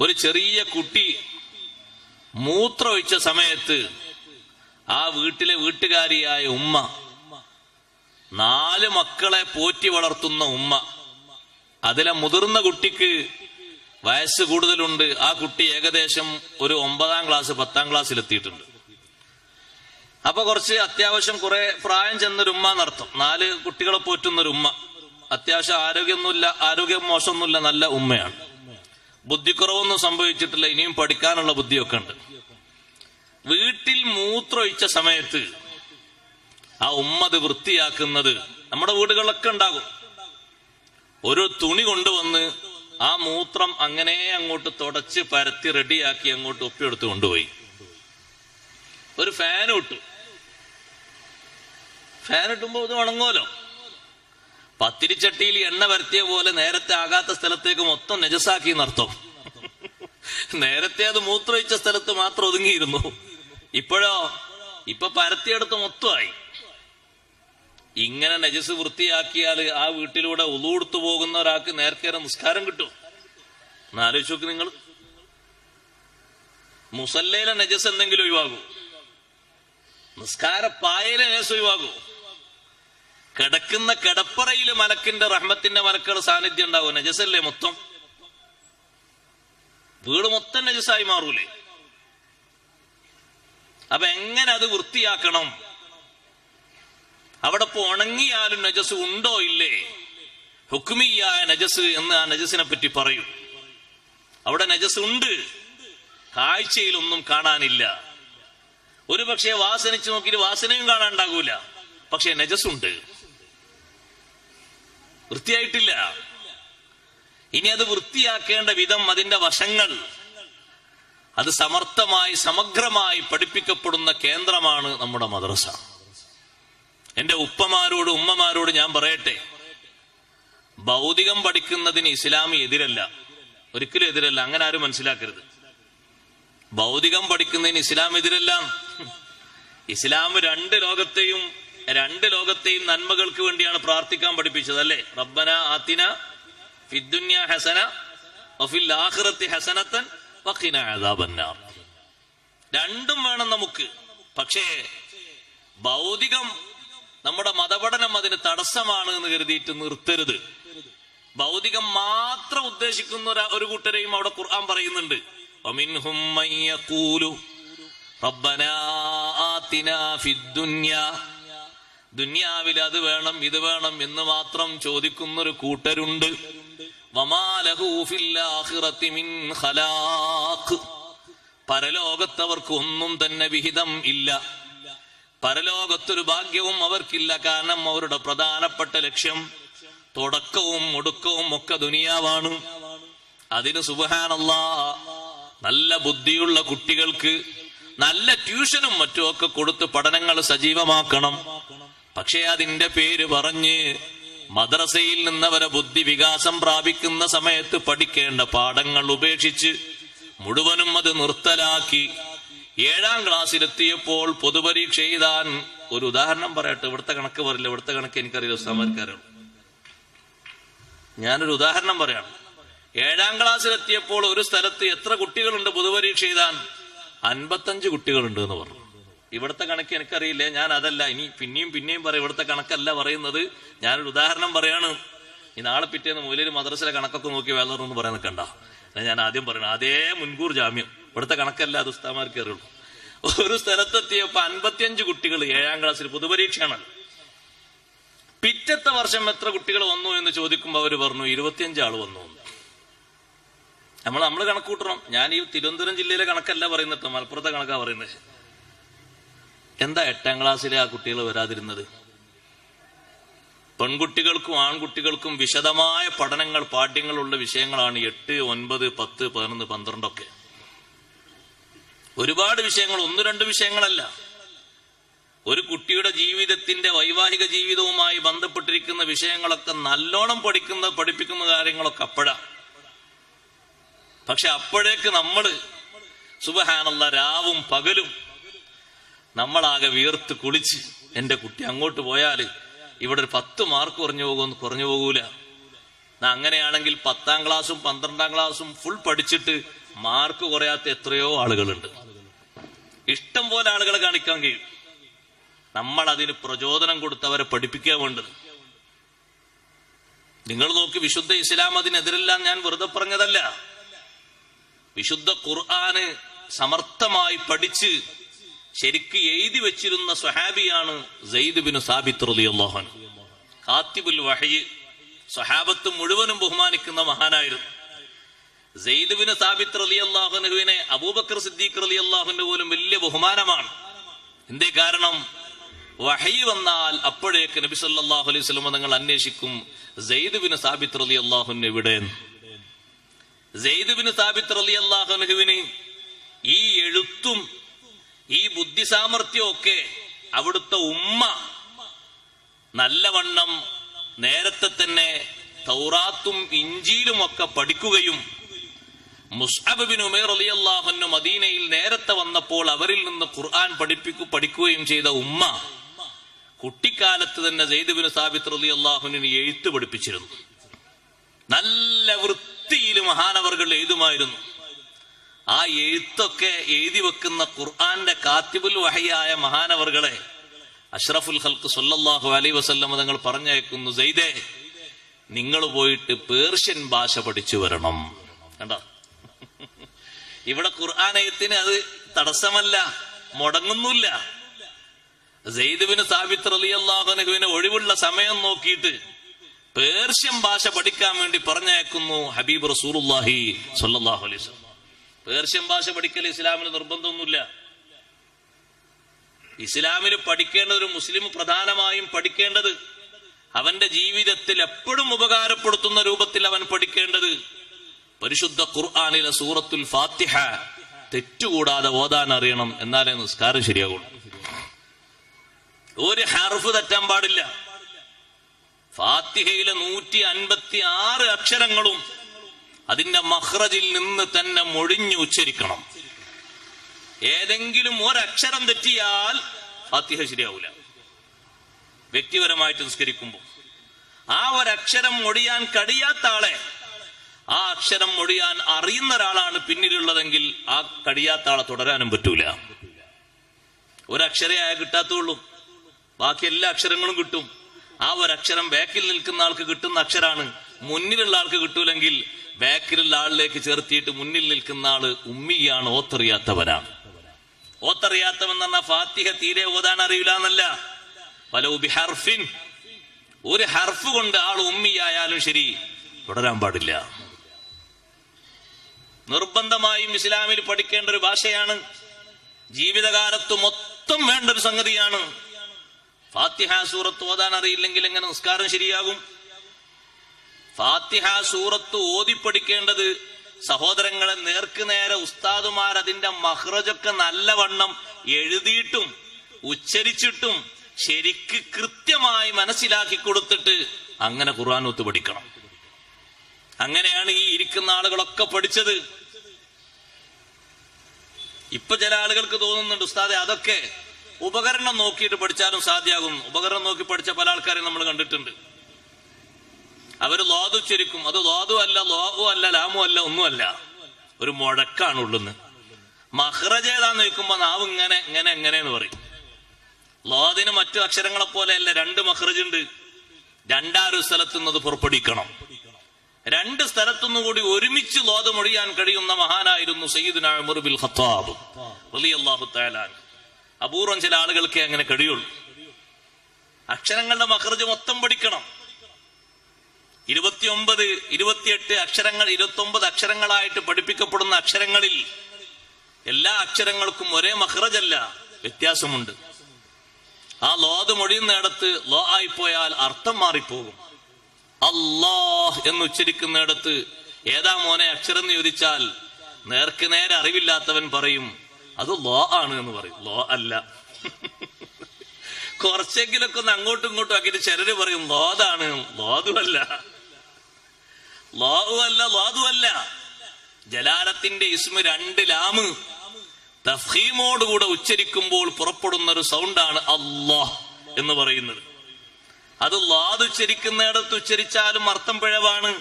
ഒരു ചെറിയ കുട്ടി മൂത്ര ഒഴിച്ച സമയത്ത് ആ വീട്ടിലെ വീട്ടുകാരിയായ ഉമ്മ നാല് മക്കളെ പോറ്റി വളർത്തുന്ന ഉമ്മ. അതിലെ മുതിർന്ന കുട്ടിക്ക് വയസ്സ് കൂടുതലുണ്ട്. ആ കുട്ടി ഏകദേശം ഒരു ഒമ്പതാം ക്ലാസ് പത്താം ക്ലാസ്സിൽ എത്തിയിട്ടുണ്ട് അപ്പൊ കുറച്ച് അത്യാവശ്യം കുറെ പ്രായം ചെന്നൊരു ഉമ്മ എന്നർത്ഥം. നാല് കുട്ടികളെ പോറ്റുന്നൊരു ഉമ്മ. അത്യാവശ്യം ആരോഗ്യമൊന്നുമില്ല ആരോഗ്യം മോശമൊന്നുമില്ല നല്ല ഉമ്മയാണ്. ബുദ്ധിക്കുറവൊന്നും സംഭവിച്ചിട്ടില്ല ഇനിയും പഠിക്കാനുള്ള ബുദ്ധിയൊക്കെ ഉണ്ട്. വീട്ടിൽ മൂത്രമൊഴിച്ച സമയത്ത് ആ ഉമ്മത് വൃത്തിയാക്കുന്നത് നമ്മുടെ വീടുകളിലൊക്കെ ഉണ്ടാകും. ഒരു തുണി കൊണ്ടുവന്ന് ആ മൂത്രം അങ്ങനെ അങ്ങോട്ട് തുടച്ച് പരത്തി റെഡിയാക്കി അങ്ങോട്ട് ഒപ്പിയെടുത്ത് കൊണ്ടുപോയി. ഒരു ഫാൻ ഇട്ടു. ഫാൻ ഇട്ടുമ്പോ ഇത് ഉണങ്ങുമല്ലോ. പത്തിരിച്ചട്ടിയിൽ എണ്ണ വരത്തിയ പോലെ നേരത്തെ ആകാത്ത സ്ഥലത്തേക്ക് മൊത്തം നജസാക്കി എന്നർത്ഥം നേരത്തെ അത് മൂത്രവെച്ച സ്ഥലത്ത് മാത്രം ഒതുങ്ങിയിരുന്നു. ഇപ്പോഴോ? ഇപ്പൊ പരത്തിയെടുത്ത് മൊത്തമായി. ഇങ്ങനെ നജസ് വൃത്തിയാക്കിയാൽ ആ വീട്ടിലൂടെ ഉളുകൊടുത്തു പോകുന്ന ഒരാൾക്ക് നേരത്തെ നിസ്കാരം കിട്ടും. എന്നാലോചിച്ചു നിങ്ങൾ മുസല്ലയിലെ നജസ് എന്തെങ്കിലും ഒഴിവാകൂ. നിസ്കാര പായയിലെ നജസ് ഒഴിവാകൂ. കിടക്കുന്ന കിടപ്പറയിൽ മലക്കിന്റെ റഹ്മത്തിന്റെ മലക്കുകൾ സാന്നിധ്യം ഉണ്ടാവും. നജസല്ലേ മൊത്തം? വീട് മൊത്തം നജസായി മാറൂലേ? അപ്പൊ എങ്ങനെ അത് വൃത്തിയാക്കണം? അവിടെ ഇപ്പൊ ഉണങ്ങിയാലും നജസ് ഉണ്ടോ ഇല്ലേ? ഹുക്മിയായ നജസ് എന്ന് ആ നജസിനെ പറ്റി പറയും. അവിടെ നജസ് ഉണ്ട്. കാഴ്ചയിലൊന്നും കാണാനില്ല. ഒരു പക്ഷേ വാസനിച്ചു നോക്കിയിട്ട് വാസനയും കാണാണ്ടാകൂല പക്ഷെ നജസുണ്ട്. വൃത്തിയായിട്ടില്ല. ഇനി അത് വൃത്തിയാക്കേണ്ട വിധം അതിന്റെ വശങ്ങൾ. അത് സമർത്ഥമായി സമഗ്രമായി പഠിപ്പിക്കപ്പെടുന്ന കേന്ദ്രമാണ് നമ്മുടെ മദ്രസ. എന്റെ ഉപ്പമാരോട് ഉമ്മമാരോട് ഞാൻ പറയട്ടെ. ഭൗതികം പഠിക്കുന്നതിന് ഇസ്ലാമി എതിരല്ല. ഒരിക്കലും എതിരല്ല. അങ്ങനെ ആരും മനസ്സിലാക്കരുത്. ഭൗതികം പഠിക്കുന്നതിന് ഇസ്ലാം എതിരല്ല. ഇസ്ലാം രണ്ട് ലോകത്തെയും രണ്ട് ലോകത്തെയും നന്മകൾക്ക് വേണ്ടിയാണ് പ്രാർത്ഥിക്കാൻ പഠിപ്പിച്ചത് അല്ലെ? റബ്ബന ആത്തിന ഫിദ്ദുന്യ ഹസന വഫിൽ ആഖിറത്തി ഹസനത്തൻ രണ്ടും വേണം നമുക്ക്. പക്ഷേ ഭൗതികം നമ്മുടെ മതപഠനം അതിന് തടസ്സമാണ് എന്ന് കരുതിയിട്ട് നിർത്തരുത്. ഭൗതികം മാത്രം ഉദ്ദേശിക്കുന്ന ഒരു കൂട്ടരെയും അവിടെ ഖുർആൻ പറയുന്നുണ്ട്. റബ്ബനാ ആതിനാ ഫിദ്ദുന്യ ദുന്യാവിൽ അത് വേണം ഇത് വേണം എന്ന് മാത്രം ചോദിക്കുന്നൊരു കൂട്ടരുണ്ട്. പരലോകത്തവർക്ക് ഒന്നും തന്നെ വിഹിതം ഇല്ല. പരലോകത്തൊരു ഭാഗ്യവും അവർക്കില്ല. കാരണം അവരുടെ പ്രധാനപ്പെട്ട ലക്ഷ്യം തുടക്കവും ഒടുക്കവും ഒക്കെ ദുനിയാവാണ്. അതിന് സുബഹാനല്ല നല്ല ബുദ്ധിയുള്ള കുട്ടികൾക്ക് നല്ല ട്യൂഷനും മറ്റുമൊക്കെ കൊടുത്ത് പഠനങ്ങൾ സജീവമാക്കണം. പക്ഷേ അതിന്റെ പേര് പറഞ്ഞ് മദ്രസയിൽ നിന്നവരെ ബുദ്ധി വികാസം പ്രാപിക്കുന്ന സമയത്ത് പഠിക്കേണ്ട പാഠങ്ങൾ ഉപേക്ഷിച്ച് മുഴുവനും അത് നിർത്തലാക്കി ഏഴാം ക്ലാസ്സിലെത്തിയപ്പോൾ പൊതുപരീക്ഷ എഴുതാൻ ഒരു ഉദാഹരണം പറയട്ടെ. ഇവിടുത്തെ കണക്ക് പറയില്ല. ഇവിടുത്തെ കണക്ക് എനിക്കറിയില്ല ഉസ്താമാർക്കറിയുള്ളൂ ഞാനൊരു ഉദാഹരണം പറയാം. ഏഴാം ക്ലാസ്സിലെത്തിയപ്പോൾ ഒരു സ്ഥലത്ത് എത്ര കുട്ടികളുണ്ട് പൊതുപരീക്ഷ എഴുതാൻ? അൻപത്തഞ്ച് കുട്ടികളുണ്ട് എന്ന് പറഞ്ഞു. ഇവിടുത്തെ കണക്ക് എനിക്കറിയില്ല. ഞാൻ അതല്ല. ഇനി പിന്നെയും പിന്നെയും പറയും. ഇവിടുത്തെ കണക്കല്ല പറയുന്നത്. ഞാനൊരു ഉദാഹരണം പറയാണ്. ഈ നാളെ പിറ്റേന്ന് മുതലൊരു മദ്രസിലെ കണക്കൊക്കെ നോക്കി വേലറൊന്നും പറയാൻ നിൽക്കണ്ട. ഞാൻ ആദ്യം പറയണം അതേ മുൻകൂർ ജാമ്യം. ഇവിടുത്തെ കണക്കല്ല. അത് ഉസ്താമാർക്ക് അറിയുള്ളൂ ഒരു സ്ഥലത്തെത്തിയപ്പോ അൻപത്തിയഞ്ച് കുട്ടികൾ ഏഴാം ക്ലാസ്സിൽ പൊതുപരീക്ഷയാണല്ലോ പിറ്റത്തെ വർഷം എത്ര കുട്ടികൾ വന്നു എന്ന് ചോദിക്കുമ്പോൾ അവർ പറഞ്ഞു ഇരുപത്തിയഞ്ച് ആൾ വന്നു നമ്മൾ നമ്മൾ കണക്ക് കൂട്ടണം. ഞാൻ ഈ തിരുവനന്തപുരം ജില്ലയിലെ കണക്കല്ല പറയുന്നത്. മലപ്പുറത്തെ കണക്കാ പറയുന്നത്. എന്താ എട്ടാം ക്ലാസ്സിലെ ആ കുട്ടികൾ വരാതിരുന്നത്? പെൺകുട്ടികൾക്കും ആൺകുട്ടികൾക്കും വിശദമായ പഠനങ്ങൾ പാഠ്യങ്ങളുള്ള വിഷയങ്ങളാണ് എട്ട് ഒൻപത് പത്ത് പതിനൊന്ന് പന്ത്രണ്ടൊക്കെ. ഒരുപാട് വിഷയങ്ങൾ ഒന്ന് രണ്ട് വിഷയങ്ങളല്ല. ഒരു കുട്ടിയുടെ ജീവിതത്തിന്റെ വൈവാഹിക ജീവിതവുമായി ബന്ധപ്പെട്ടിരിക്കുന്ന വിഷയങ്ങളൊക്കെ നല്ലോണം പഠിക്കുന്ന പഠിപ്പിക്കുന്ന കാര്യങ്ങളൊക്കെ അപ്പോഴാ. പക്ഷെ അപ്പോഴേക്ക് നമ്മൾ സുബഹാനുള്ള രാവും പകലും നമ്മളാകെ വീർത്ത് കുളിച്ച് എന്റെ കുട്ടി അങ്ങോട്ട് പോയാൽ ഇവിടെ ഒരു പത്ത് മാർക്ക് കുറഞ്ഞു പോകുമെന്ന് കുറഞ്ഞു പോകൂല. അങ്ങനെയാണെങ്കിൽ പത്താം ക്ലാസ്സും പന്ത്രണ്ടാം ക്ലാസ്സും ഫുൾ പഠിച്ചിട്ട് മാർക്ക് കുറയാത്ത എത്രയോ ആളുകളുണ്ട്. ഇഷ്ടം പോലെ ആളുകളെ കാണിക്കാൻ കഴിയും. നമ്മൾ അതിന് പ്രചോദനം കൊടുത്തവരെ പഠിപ്പിക്കാൻ വേണ്ടത്. നിങ്ങൾ നോക്കി വിശുദ്ധ ഇസ്ലാം അതിനെതിരല്ല ഞാൻ വെറുതെ പറഞ്ഞതല്ല. വിശുദ്ധ ഖുർആന് സമർത്ഥമായി പഠിച്ച് ശരിക്ക് എഴുതി വെച്ചിരുന്ന സ്വഹാബിയാണ് സെയ്ദ് ബിൻ സാബിത്ത് റളിയല്ലാഹു കാത്തിബുൽ വഹയ് സ്വഹാബത്ത് മുഴുവനും ബഹുമാനിക്കുന്ന മഹാനായിരുന്നു. സെയ്ദ് ബിൻ സാബിത്ത് റളിയല്ലാഹുവിനെ അബൂബക്കർ സിദ്ദീഖ് റളിയല്ലാഹുവിന്റെ പോലും വലിയ ബഹുമാനമാണ്. എന്തേ കാരണം? വഹയി വന്നാൽ അപ്പോഴേക്ക് നബി സല്ലാഹു അലൈഹി സ്വലമ നിങ്ങൾ അന്വേഷിക്കും സെയ്ദ് ബിൻ സാബിത്ത് റളിയല്ലാഹുവിന് എവിടെ സെയ്ദ് ബിൻ സാബിത്ത് റളിയല്ലാഹുവിന് ഈ എഴുത്തും ഈ ബുദ്ധി സാമർഥ്യമൊക്കെ അവിടുത്തെ ഉമ്മ നല്ലവണ്ണം നേരത്തെ തന്നെ തൗറാത്തും ഇഞ്ചിയിലും ഒക്കെ പഠിക്കുകയും മുസ്അബിൻ ഉമേർ അലി അലിയല്ലാഹുന്നു മദീനയിൽ നേരത്തെ വന്നപ്പോൾ അവരിൽ നിന്ന് ഖുർആൻ പഠിപ്പിക്കു പഠിക്കുകയും ചെയ്ത ഉമ്മ കുട്ടിക്കാലത്ത് തന്നെ സെയ്ദ് ബിൻ സാബിത്ത് അലി അള്ളാഹുവിന് എഴുത്ത് പഠിപ്പിച്ചിരുന്നു. നല്ല വൃത്തിയിൽ മഹാനവർകൾ എഴുതുമായിരുന്നു. ആ എഴുത്തൊക്കെ എഴുതി വെക്കുന്ന ഖുർആന്റെ കാത്തിബുൽ വഹയായ മഹാനവറുകളെ അഷ്റഫുൽ ഹൽക്ക് സൊല്ലാഹു അലൈ വസല്ലം തങ്ങൾ പറഞ്ഞയക്കുന്നു ജയ്ദേ നിങ്ങൾ പോയിട്ട് പേർഷ്യൻ ഭാഷ പഠിച്ചു വരണം. കണ്ടോ? ഇവിടെ ഖുർആാനയത്തിന് അത് തടസ്സമല്ല മുടങ്ങുന്നില്ല സെയ്ദുബിന് സാബിത്ത് അലി അള്ളാഹുനഹുവിന് ഒഴിവുള്ള സമയം നോക്കിയിട്ട് പേർഷ്യൻ ഭാഷ പഠിക്കാൻ വേണ്ടി പറഞ്ഞയക്കുന്നു ഹബീബ് റസൂലുല്ലാഹി സൊല്ലാഹു അലൈഹി പേർഷ്യൻ ഭാഷ പഠിക്കൽ ഇസ്ലാമിന് നിർബന്ധമൊന്നുമില്ല. ഇസ്ലാമിൽ പഠിക്കേണ്ട ഒരു മുസ്ലിം പ്രധാനമായും പഠിക്കേണ്ടത് അവന്റെ ജീവിതത്തിൽ എപ്പോഴും ഉപകാരപ്പെടുത്തുന്ന രൂപത്തിൽ അവൻ പഠിക്കേണ്ടത് പരിശുദ്ധ ഖുർആാനിലെ സൂറത്തുൽ ഫാത്തിഹ. തെറ്റുകൂടാതെ ഓതാൻ അറിയണം എന്നാലേ നിസ്കാരം ശരിയാകുള്ളൂ ഒരു ഹർഫ് തെറ്റാൻ പാടില്ല. ഫാത്തിഹയിലെ നൂറ്റി അൻപത്തി ആറ് അക്ഷരങ്ങളും അതിന്റെ മഹ്റജിൽ നിന്ന് തന്നെ മൊഴിഞ്ഞു ഉച്ചരിക്കണം. ഏതെങ്കിലും ഒരക്ഷരം തെറ്റിയാൽ ഫാത്തിഹ ശരിയാവൂല. വ്യക്തിപരമായിട്ട് നിസ്കരിക്കുമ്പോൾ. ആ ഒരക്ഷരം മൊഴിയാൻ കഴിയാത്ത ആളെ ആ അക്ഷരം മൊഴിയാൻ അറിയുന്ന ഒരാളാണ് പിന്നിലുള്ളതെങ്കിൽ ആ കഴിയാത്ത ആളെ തുടരാനും പറ്റൂല. ഒരക്ഷരേ ആയ കിട്ടാത്തുള്ളൂ. ബാക്കി എല്ലാ അക്ഷരങ്ങളും കിട്ടും. ആ ഒരക്ഷരം ബാക്കിൽ നിൽക്കുന്ന ആൾക്ക് കിട്ടുന്ന അക്ഷരാണ്. മുന്നിലുള്ള ആൾക്ക് കിട്ടൂലെങ്കിൽ ബാക്കിലുള്ള ആളിലേക്ക് ചേർത്തിയിട്ട് മുന്നിൽ നിൽക്കുന്ന ആൾ ഉമ്മിയാണ് ഓത്തറിയാത്തവനാണ്. ഓത്തറിയാത്തവൻ എന്ന് ഫാത്തിഹ തീരെ ഓതാൻ അറിയില്ല എന്നല്ല പല ഹർഫിൻ. ഒരു ഹർഫ് കൊണ്ട് ആൾ ഉമ്മിയായാലും ശരി തുടരാൻ പാടില്ല. നിർബന്ധമായും ഇസ്ലാമിൽ പഠിക്കേണ്ട ഒരു ഭാഷയാണ്. ജീവിതകാലത്ത് മൊത്തം വേണ്ട ഒരു സംഗതിയാണ്. ഫാത്തിഹ സൂറത്ത് ഓതാൻ അറിയില്ലെങ്കിൽ എങ്ങനെ നിസ്കാരം ശരിയാകും? ഫാത്തിഹ സൂറത്ത് ഓതി പഠിക്കേണ്ടത് സഹോദരങ്ങളെ നേർക്ക് നേരെ ഉസ്താദുമാർ അതിന്റെ മഹ്റജൊക്കെ നല്ലവണ്ണം എഴുതിയിട്ടും ഉച്ചരിച്ചിട്ടും ശരിക്ക് കൃത്യമായി മനസ്സിലാക്കി കൊടുത്തിട്ട് അങ്ങനെ ഖുർആൻ ഒത്ത് പഠിക്കണം. അങ്ങനെയാണ് ഈ ഇരിക്കുന്ന ആളുകളൊക്കെ പഠിച്ചത്. ഇപ്പൊ ചില ആളുകൾക്ക് തോന്നുന്നുണ്ട് ഉസ്താദെ അതൊക്കെ ഉപകരണം നോക്കിയിട്ട് പഠിച്ചാലും സാധ്യമാകും ഉപകരണം നോക്കി പഠിച്ച പല ആൾക്കാരെയും നമ്മൾ കണ്ടിട്ടുണ്ട്. അവർ ലോതു ഉച്ചരിക്കും അത് ലോതു അല്ല ലോഹു അല്ല ലാമു അല്ല ഒന്നുമല്ല ഒരു മുഴക്കാണ് ഉള്ളുന്ന് മഹ്റജ് ഏതാന്ന് ചോദിക്കുമ്പോ നാവ് ഇങ്ങനെ ഇങ്ങനെ എങ്ങനെ എന്ന് പറയും. ലോദിന് മറ്റു അക്ഷരങ്ങളെ പോലെയല്ല രണ്ട് മഹ്റജ് ഉണ്ട് നിന്ന് പുറപ്പെടുവിക്കണം. രണ്ട് സ്ഥലത്തുനിന്ന് കൂടി ഒരുമിച്ച് ലോത് മൊഴിയാൻ കഴിയുന്ന മഹാനായിരുന്നു ഉമർ ബിൽ ഖത്താബ്. അപൂർവം ചില ആളുകൾക്ക് അങ്ങനെ കഴിയുള്ളൂ. അക്ഷരങ്ങളുടെ മഹ്റജ് മൊത്തം പഠിക്കണം. ഇരുപത്തിയൊമ്പത് ഇരുപത്തിയെട്ട് അക്ഷരങ്ങൾ ഇരുപത്തി അക്ഷരങ്ങളായിട്ട് പഠിപ്പിക്കപ്പെടുന്ന അക്ഷരങ്ങളിൽ എല്ലാ അക്ഷരങ്ങൾക്കും ഒരേ മഹ്റജല്ല വ്യത്യാസമുണ്ട്. ആ ലോത് മൊഴിയുന്നിടത്ത് ലോ ആയിപ്പോയാൽ അർത്ഥം മാറിപ്പോകും. അല്ലാഹ് എന്ന് ഉച്ചരിക്കുന്നിടത്ത് ഏതാ മോനെ അക്ഷരം എന്ന് ചോദിച്ചാൽ നേർക്ക് നേരെ അറിവില്ലാത്തവൻ പറയും അത് ലോ ആണ് എന്ന് പറയും. ലോ അല്ല. കുറച്ചെങ്കിലൊക്കെ ഒന്ന് അങ്ങോട്ടും ഇങ്ങോട്ടും ആക്കിയിട്ട് ചിലര് പറയും ലോതാണ് ലോതുമല്ല ലോഹുവല്ല ലോതുമല്ല ജലാലത്തിന്റെ ഇസ്മ രണ്ട് ലാമ്. തഫീമോടുകൂടെ ഉച്ചരിക്കുമ്പോൾ പുറപ്പെടുന്ന ഒരു സൗണ്ടാണ് അള്ളാഹ് എന്ന് പറയുന്നത്. അത് ലാദ് ഉച്ചരിക്കുന്നിടത്ത് ഉച്ചരിച്ചാലും അർത്ഥം പിഴവാണ്.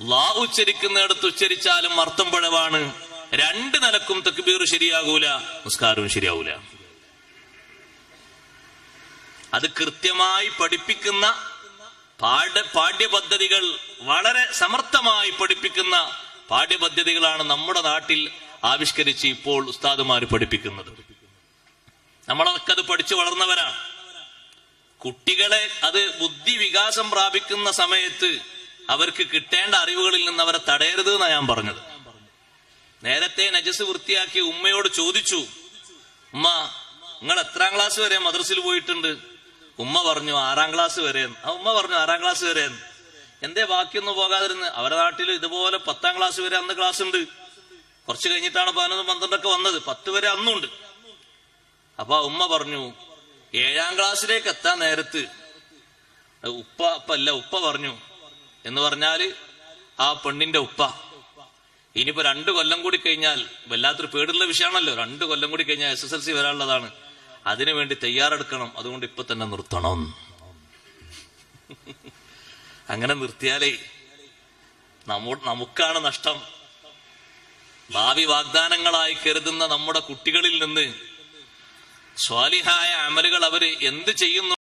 ലാ ഉച്ചരിക്കുന്നിടത്ത് ഉച്ചരിച്ചാലും അർത്ഥം പിഴവാണ്. രണ്ട് നിലക്കും തക്ബീർ ശരിയാകൂല നിസ്കാരവും ശരിയാവൂല. അത് കൃത്യമായി പഠിപ്പിക്കുന്ന പാഠ പാഠ്യപദ്ധതികൾ വളരെ സമർത്ഥമായി പഠിപ്പിക്കുന്ന പാഠ്യപദ്ധതികളാണ് നമ്മുടെ നാട്ടിൽ ആവിഷ്കരിച്ച് ഇപ്പോൾ ഉസ്താദുമാർ പഠിപ്പിക്കുന്നത്. നമ്മളൊക്കെ അത് പഠിച്ചു വളർന്നവരാണ്. കുട്ടികളെ അത് ബുദ്ധി വികാസം പ്രാപിക്കുന്ന സമയത്ത് അവർക്ക് കിട്ടേണ്ട അറിവുകളിൽ നിന്ന് അവരെ തടയരുത് എന്നാണ് ഞാൻ പറഞ്ഞത്. നേരത്തെ നജസ് വൃത്തിയാക്കി ഉമ്മയോട് ചോദിച്ചു ഉമ്മ നിങ്ങൾ എത്രാം ക്ലാസ് വരെ മദ്രസിൽ പോയിട്ടുണ്ട്? ഉമ്മ പറഞ്ഞു ആറാം ക്ലാസ് വരെ ആ ഉമ്മ പറഞ്ഞു ആറാം ക്ലാസ് വരെ എന്തേ ബാക്കിയൊന്നും പോകാതിരുന്ന്. അവരുടെ നാട്ടിൽ ഇതുപോലെ പത്താം ക്ലാസ് വരെ അന്ന് ക്ലാസ് ഉണ്ട് കുറച്ച് കഴിഞ്ഞിട്ടാണ് പതിനൊന്ന് പന്ത്രണ്ടൊക്കെ വന്നത്. പത്ത് വരെ അന്നുണ്ട്. അപ്പൊ ഉമ്മ പറഞ്ഞു ഏഴാം ക്ലാസ്സിലേക്ക് എത്താൻ നേരത്ത് ഉപ്പ അപ്പല്ല ഉപ്പ പറഞ്ഞു എന്ന് പറഞ്ഞാൽ ആ പെണ്ണിന്റെ ഉപ്പ. ഇനിയിപ്പോ രണ്ടു കൊല്ലം കൂടി കഴിഞ്ഞാൽ വല്ലാത്തൊരു പേടുള്ള വിഷയമാണല്ലോ. രണ്ടു കൊല്ലം കൂടി കഴിഞ്ഞാൽ എസ് എസ് എൽ സി വരാനുള്ളതാണ്. അതിനു വേണ്ടി തയ്യാറെടുക്കണം. അതുകൊണ്ട് ഇപ്പൊ തന്നെ നിർത്തണം. അങ്ങനെ നിർത്തിയാലേ നമ്മ നമുക്കാണ് നഷ്ടം. ഭാവി വാഗ്ദാനങ്ങളായി കരുതുന്ന നമ്മുടെ കുട്ടികളിൽ നിന്ന് സ്വാലിഹായ അമലുകൾ അവർ എന്ത് ചെയ്യുന്നു?